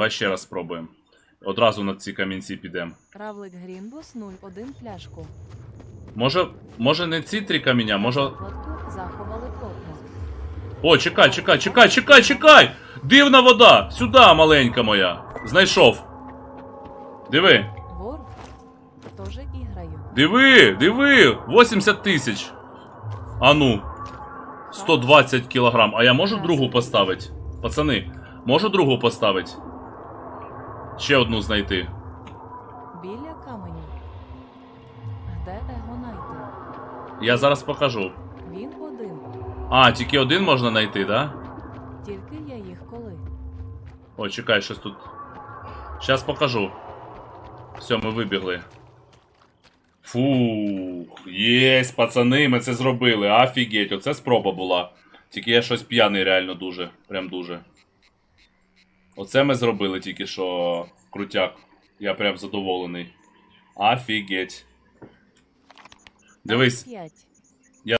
Давай ще раз спробуємо. Одразу на ці камінці підемо. Равлик Грінбус 01 пляшку. Може, може не ці три каміння, може. Заховали плотно. О, чекай, чекай, чекай, чекай, чекай! Дивна вода! Сюди, маленька моя. Знайшов. Диви, Вор теж іграю. диви, диви! 80 тисяч. А ну. 120 кілограм. А я можу другу поставити? Пацани, можу другу поставити? Ще одну знайти. Біля каменю. Де його знайти? Я зараз покажу. Він один. А, тільки один можна знайти, да? Тільки я їх коли. О, чекай, щось тут. Щас покажу. Все, ми вибігли. Фух, єсть, пацани, ми це зробили. Офігеть, оце спроба була. Тільки я щось п'яний реально дуже. Прям дуже. Оце ми зробили тільки що крутяк. Я прям задоволений. Офігеть. Дивись. П'ять.